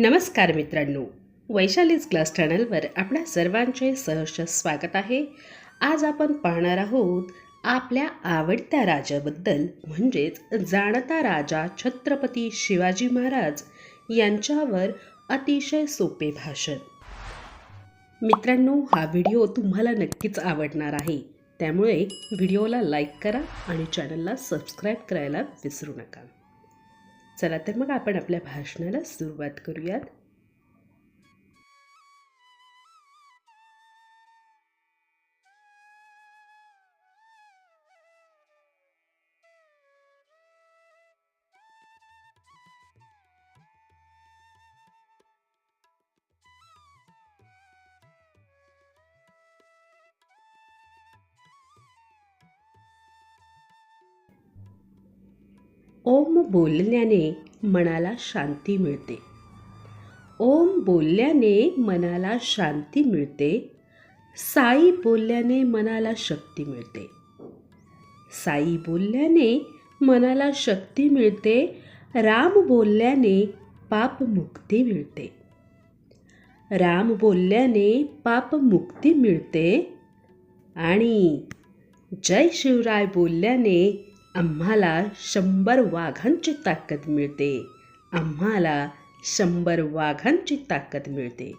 नमस्कार मित्रांनो. वैशालीज क्लास चॅनलवर आपल्या सर्वांचे सहर्ष स्वागत आहे. आज आपण पाहणार आहोत आपल्या आवडत्या राजाबद्दल म्हणजेच जाणता राजा छत्रपती शिवाजी महाराज यांच्यावर अतिशय सोपे भाषण. मित्रांनो हा व्हिडिओ तुम्हाला नक्कीच आवडणार आहे. त्यामुळे व्हिडिओला लाईक करा आणि चॅनलला सबस्क्राईब करायला विसरू नका. चला तर मग आपण आपल्या भाषणाला सुरुवात करूयात. ओम बोलल्याने मनाला शांती मिळते. ओम बोलल्याने मनाला शांती मिळते. साई बोलल्याने मनाला शक्ती मिळते. साई बोलल्याने मनाला शक्ती मिळते. राम बोलल्याने पापमुक्ती मिळते. राम बोलल्याने पापमुक्ती मिळते. आणि जय शिवराय बोलल्याने आम्हाला शंभर वाघांची ताकद मिळते. आम्हाला शंभर वाघांची ताकद मिळते.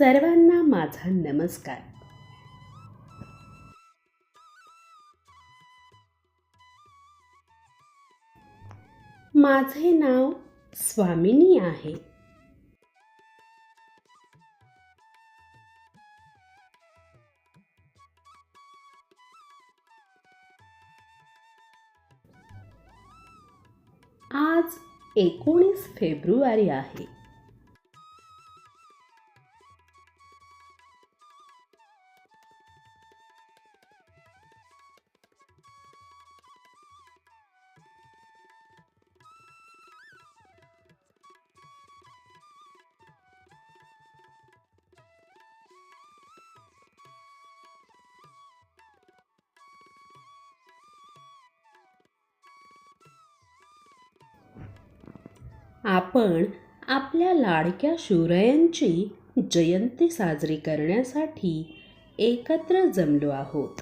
सर्वांना माझा नमस्कार. माझे नाव स्वामिनी आहे. आज एकोणीस फेब्रुवारी आहे. आपण आपल्या लाडक्या शिवरायांची जयंती साजरी करण्यासाठी एकत्र जमलो आहोत.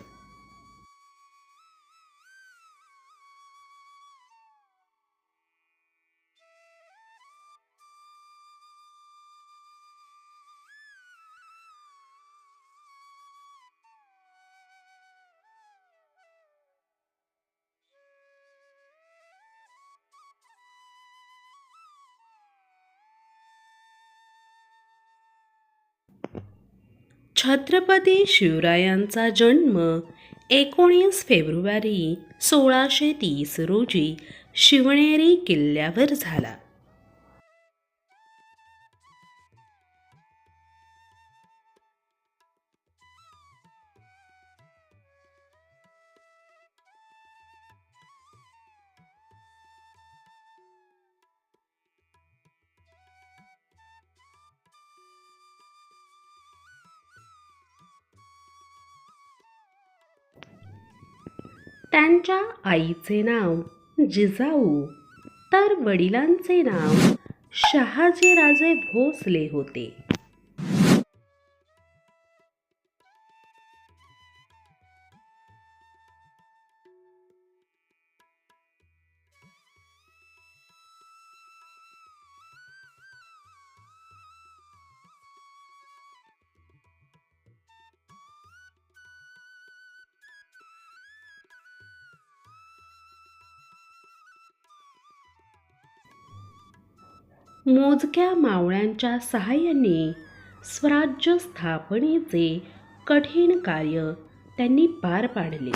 छत्रपती शिवरायांचा जन्म एकोणीस फेब्रुवारी सोळाशे तीस रोजी शिवनेरी किल्ल्यावर झाला. त्यांच्या आईचे नाव जिजाऊ तर वडिलांचे नाव शहाजीराजे भोसले होते. मोजक्या मावळ्यांच्या सहाय्याने स्वराज्य स्थापनेचे कठीण कार्य त्यांनी पार पाडले.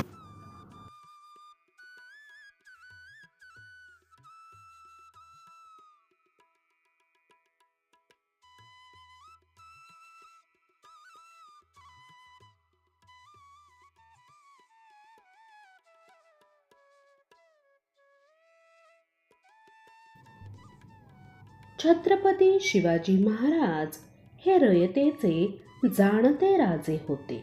छत्रपती शिवाजी महाराज हे रयतेचे जाणते राजे होते.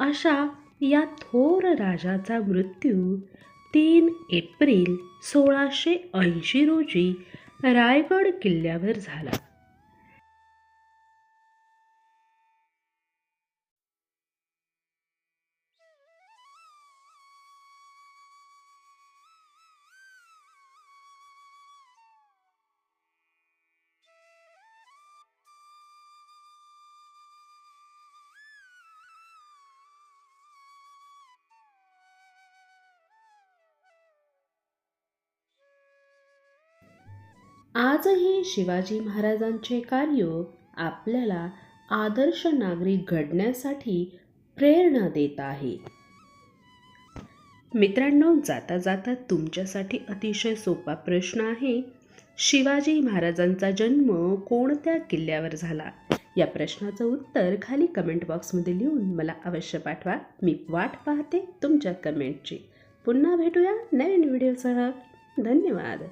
अशा या थोर राजाचा मृत्यू तीन एप्रिल सोळाशे ऐंशी रोजी रायगड किल्ल्यावर झाला. आजही शिवाजी महाराजांचे कार्य आपल्याला आदर्श नागरिक घडण्यासाठी प्रेरणा देत आहे. मित्रांनो जाता जाता तुमच्यासाठी अतिशय सोपा प्रश्न आहे शिवाजी महाराजांचा जन्म कोणत्या किल्ल्यावर झाला? या प्रश्नाचं उत्तर खाली कमेंट बॉक्समध्ये लिहून मला अवश्य पाठवा. मी वाट पाहते तुमच्या कमेंटची पुन्हा भेटूया नवीन व्हिडिओसह धन्यवाद.